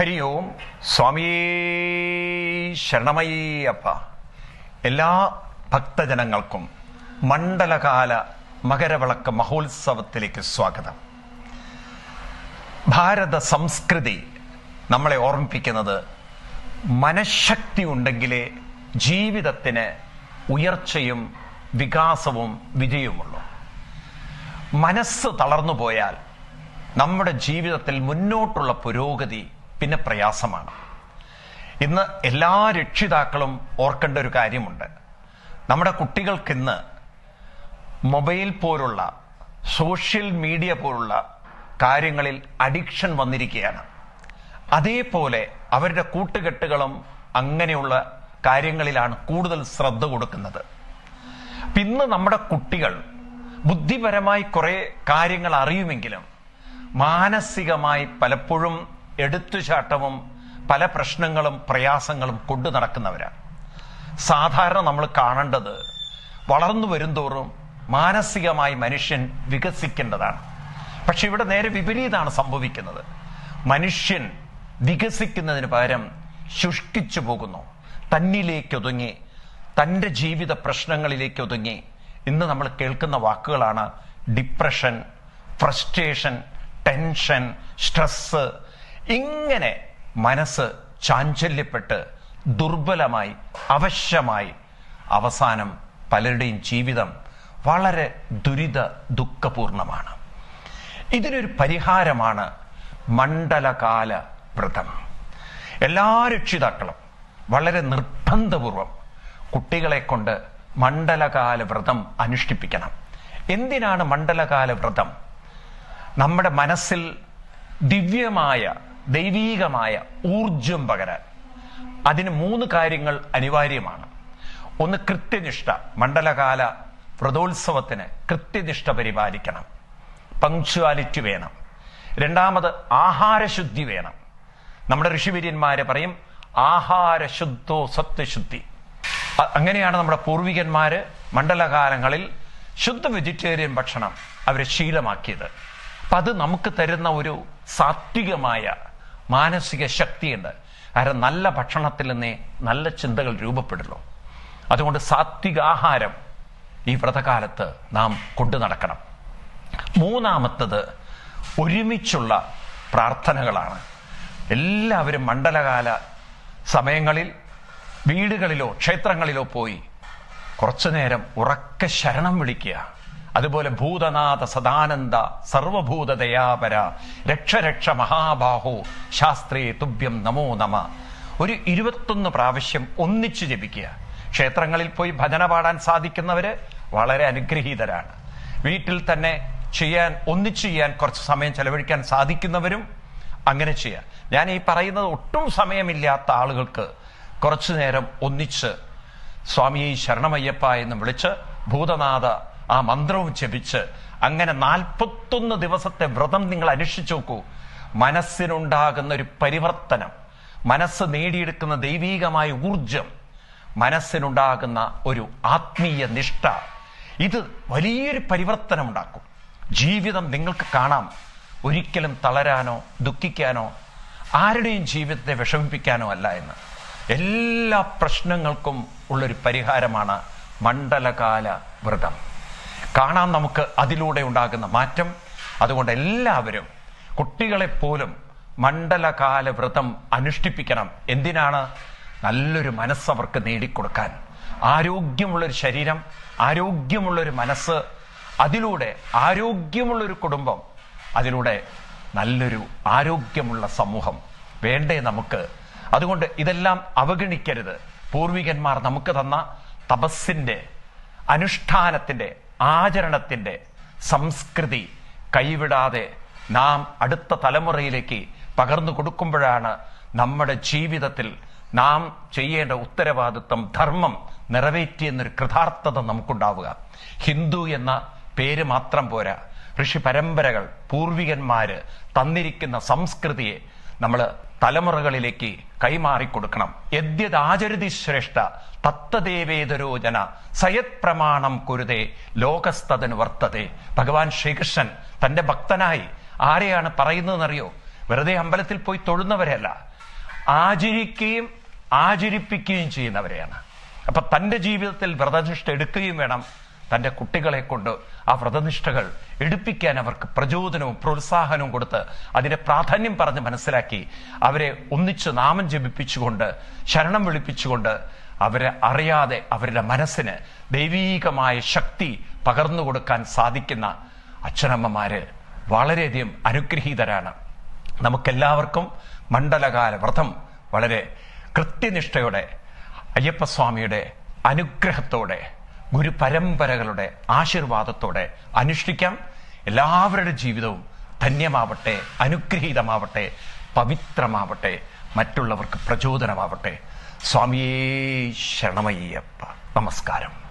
ഹരി ഓം സ്വാമി ശരണമയ്യപ്പ എല്ലാ ഭക്തജനങ്ങൾക്കും മണ്ഡലകാല മകരവിളക്ക് മഹോത്സവത്തിലേക്ക് സ്വാഗതം. ഭാരത സംസ്കൃതി നമ്മളെ ഓർമ്മിപ്പിക്കുന്നത് മനഃശക്തി ഉണ്ടെങ്കിലേ ജീവിതത്തിന് ഉയർച്ചയും വികാസവും വിജയവുമുള്ളൂ മനസ്സ് തളർന്നു പോയാൽ നമ്മുടെ ജീവിതത്തിൽ മുന്നോട്ടുള്ള പുരോഗതി പിന്നെ പ്രയാസമാണ്. ഇന്ന് എല്ലാ രക്ഷിതാക്കളും ഓർക്കേണ്ട ഒരു കാര്യമുണ്ട്. നമ്മുടെ കുട്ടികൾക്ക് ഇന്ന് മൊബൈൽ പോലുള്ള സോഷ്യൽ മീഡിയ പോലുള്ള കാര്യങ്ങളിൽ അഡിക്ഷൻ വന്നിരിക്കുകയാണ്. അതേപോലെ അവരുടെ കൂട്ടുകെട്ടുകളും അങ്ങനെയുള്ള കാര്യങ്ങളിലാണ് കൂടുതൽ ശ്രദ്ധ കൊടുക്കുന്നത്. പിന്നെ നമ്മുടെ കുട്ടികൾ ബുദ്ധിപരമായി കുറേ കാര്യങ്ങൾ അറിയുമെങ്കിലും മാനസികമായി പലപ്പോഴും എടുത്തുചാട്ടവും പല പ്രശ്നങ്ങളും പ്രയാസങ്ങളും കൊണ്ടു നടക്കുന്നവരാണ്. സാധാരണ നമ്മൾ കാണേണ്ടത് വളർന്നു വരുംതോറും മാനസികമായി മനുഷ്യൻ വികസിക്കേണ്ടതാണ്. പക്ഷെ ഇവിടെ നേരെ വിപരീതമാണ് സംഭവിക്കുന്നത്. മനുഷ്യൻ വികസിക്കുന്നതിന് പകരം ശുഷ്കിച്ചു പോകുന്നു. തന്നിലേക്ക് ഒതുങ്ങി തന്റെ ജീവിത പ്രശ്നങ്ങളിലേക്ക് ഒതുങ്ങി ഇന്ന് നമ്മൾ കേൾക്കുന്ന വാക്കുകളാണ് ഡിപ്രഷൻ ഫ്രസ്ട്രേഷൻ ടെൻഷൻ സ്ട്രെസ് ഇങ്ങനെ മനസ്സ് ചാഞ്ചല്യപ്പെട്ട് ദുർബലമായി അവശ്യമായി അവസാനം പലരുടെയും ജീവിതം വളരെ ദുരിത ദുഃഖപൂർണമാണ്. ഇതിനൊരു പരിഹാരമാണ് മണ്ഡലകാല വ്രതം. എല്ലാ രക്ഷിതാക്കളും വളരെ നിർബന്ധപൂർവം കുട്ടികളെ കൊണ്ട് മണ്ഡലകാല വ്രതം അനുഷ്ഠിപ്പിക്കണം. എന്തിനാണ് മണ്ഡലകാല വ്രതം? നമ്മുടെ മനസ്സിൽ ദിവ്യമായ ദൈവീകമായ ഊർജം പകരാൻ. അതിന് മൂന്ന് കാര്യങ്ങൾ അനിവാര്യമാണ്. ഒന്ന് കൃത്യനിഷ്ഠ മണ്ഡലകാല വ്രതോത്സവത്തിന് കൃത്യനിഷ്ഠ പരിപാലിക്കണം. പങ്ക്ച്വാലിറ്റി വേണം. രണ്ടാമത് ആഹാരശുദ്ധി വേണം. നമ്മുടെ ഋഷിവര്യന്മാരെ പറയും ആഹാരശുദ്ധോ സത്യശുദ്ധി. അങ്ങനെയാണ് നമ്മുടെ പൂർവികന്മാര് മണ്ഡലകാലങ്ങളിൽ ശുദ്ധ വെജിറ്റേറിയൻ ഭക്ഷണം അവരെ ശീലമാക്കിയത്. അപ്പം അത് നമുക്ക് തരുന്ന ഒരു സാത്വികമായ മാനസിക ശക്തിയുണ്ട് കാരണം നല്ല ഭക്ഷണത്തിൽ നിന്നേ നല്ല ചിന്തകൾ രൂപപ്പെടുള്ളൂ. അതുകൊണ്ട് സാത്വിക ആഹാരം ഈ വ്രതകാലത്ത് നാം കൊണ്ടു നടക്കണം. മൂന്നാമത്തത് ഒരുമിച്ചുള്ള പ്രാർത്ഥനകളാണ്. എല്ലാവരും മണ്ഡലകാല സമയങ്ങളിൽ വീടുകളിലോ ക്ഷേത്രങ്ങളിലോ പോയി കുറച്ചു നേരം ഉറക്ക ശരണം വിളിക്കുക. അതുപോലെ ഭൂതനാഥ സദാനന്ദ സർവഭൂത ദയാപര രക്ഷ രക്ഷ മഹാബാഹോ ശാസ്ത്രേ തുഭ്യം നമോ നമ. ഒരു ഇരുപത്തൊന്ന് പ്രാവശ്യം ഒന്നിച്ചു ജപിക്കുക. ക്ഷേത്രങ്ങളിൽ പോയി ഭജന പാടാൻ സാധിക്കുന്നവര് വളരെ അനുഗ്രഹീതരാണ്. വീട്ടിൽ തന്നെ ചെയ്യാൻ ഒന്നിച്ചു ചെയ്യാൻ കുറച്ച് സമയം ചെലവഴിക്കാൻ സാധിക്കുന്നവരും അങ്ങനെ ചെയ്യാം. ഞാൻ ഈ പറയുന്നത് ഒട്ടും സമയമില്ലാത്ത ആളുകൾക്ക് കുറച്ചു നേരം ഒന്നിച്ച് സ്വാമിയെ ശരണമയ്യപ്പ എന്ന് വിളിച്ച് ഭൂതനാഥ ആ മന്ത്രവും ജപിച്ച് അങ്ങനെ നാൽപ്പത്തൊന്ന് ദിവസത്തെ വ്രതം നിങ്ങൾ അനുഷ്ഠിച്ചു നോക്കൂ. മനസ്സിനുണ്ടാകുന്ന ഒരു പരിവർത്തനം മനസ്സ് നേടിയെടുക്കുന്ന ദൈവീകമായ ഊർജം മനസ്സിനുണ്ടാകുന്ന ഒരു ആത്മീയ നിഷ്ഠ. ഇത് വലിയൊരു പരിവർത്തനം ഉണ്ടാക്കും ജീവിതം നിങ്ങൾക്ക് കാണാം. ഒരിക്കലും തളരാനോ ദുഃഖിക്കാനോ ആരുടെയും ജീവിതത്തെ വിഷമിപ്പിക്കാനോ അല്ല എന്ന്. എല്ലാ പ്രശ്നങ്ങൾക്കും ഉള്ളൊരു പരിഹാരമാണ് മണ്ഡലകാല വ്രതം. കാണാം നമുക്ക് അതിലൂടെ ഉണ്ടാകുന്ന മാറ്റം. അതുകൊണ്ട് എല്ലാവരും കുട്ടികളെപ്പോലും മണ്ഡലകാല വ്രതം അനുഷ്ഠിപ്പിക്കണം. എന്തിനാണ്? നല്ലൊരു മനസ്സ് അവർക്ക് നേടിക്കൊടുക്കാൻ. ആരോഗ്യമുള്ളൊരു ശരീരം ആരോഗ്യമുള്ളൊരു മനസ്സ് അതിലൂടെ ആരോഗ്യമുള്ളൊരു കുടുംബം അതിലൂടെ നല്ലൊരു ആരോഗ്യമുള്ള സമൂഹം വേണ്ടേ നമുക്ക്. അതുകൊണ്ട് ഇതെല്ലാം അവഗണിക്കരുത്. പൂർവികന്മാർ നമുക്ക് തന്ന തപസ്സിന്റെ അനുഷ്ഠാനത്തിന്റെ ആചരണത്തിന്റെ സംസ്കൃതി കൈവിടാതെ നാം അടുത്ത തലമുറയിലേക്ക് പകർന്നു കൊടുക്കുമ്പോഴാണ് നമ്മുടെ ജീവിതത്തിൽ നാം ചെയ്യേണ്ട ഉത്തരവാദിത്വം ധർമ്മം നിറവേറ്റിയെന്നൊരു കൃതാർത്ഥത നമുക്കുണ്ടാവുക. ഹിന്ദു എന്ന പേര് മാത്രം പോരാ. ഋഷി പരമ്പരകൾ പൂർവികന്മാര് തന്നിരിക്കുന്ന സംസ്കൃതിയെ നമ്മൾ തലമുറകളിലേക്ക് കൈമാറിക്കൊടുക്കണം. യദ്യതാചരതി ശ്രേഷ്ഠ തത്തദേവേതരോജന സയത് പ്രമാണം കുരുതേ ലോകസ്ഥതന് വർത്തതേ. ഭഗവാൻ ശ്രീകൃഷ്ണൻ തന്റെ ഭക്തനായി ആരെയാണ് പറയുന്നതെന്നറിയോ? വെറുതെ അമ്പലത്തിൽ പോയി തൊഴുന്നവരെയല്ല ആചരിക്കുകയും ആചരിപ്പിക്കുകയും ചെയ്യുന്നവരെയാണ്. അപ്പൊ തന്റെ ജീവിതത്തിൽ വ്രതനിഷ്ഠ എടുക്കുകയും വേണം. തന്റെ കുട്ടികളെ കൊണ്ട് ആ വ്രതനിഷ്ഠകൾ എടുപ്പിക്കാൻ അവർക്ക് പ്രചോദനവും പ്രോത്സാഹനവും കൊടുത്ത് അതിന്റെ പ്രാധാന്യം പറഞ്ഞ് മനസ്സിലാക്കി അവരെ ഒന്നിച്ച് നാമം ജപിപ്പിച്ചുകൊണ്ട് ശരണം വിളിപ്പിച്ചുകൊണ്ട് അവരെ അറിയാതെ അവരുടെ മനസ്സിന് ദൈവീകമായ ശക്തി പകർന്നു കൊടുക്കാൻ സാധിക്കുന്ന അച്ഛനമ്മമാര് വളരെയധികം അനുഗ്രഹീതരാണ്. നമുക്കെല്ലാവർക്കും മണ്ഡലകാല വ്രതം വളരെ കൃത്യനിഷ്ഠയോടെ അയ്യപ്പസ്വാമിയുടെ അനുഗ്രഹത്തോടെ ഗുരുപരമ്പരകളുടെ ആശീർവാദത്തോടെ അനുഷ്ഠിക്കാം. എല്ലാവരുടെ ജീവിതവും ധന്യമാവട്ടെ അനുഗ്രഹീതമാവട്ടെ പവിത്രമാവട്ടെ മറ്റുള്ളവർക്ക് പ്രചോദനമാവട്ടെ. സ്വാമിയേ ശരണമയ്യപ്പ. നമസ്കാരം.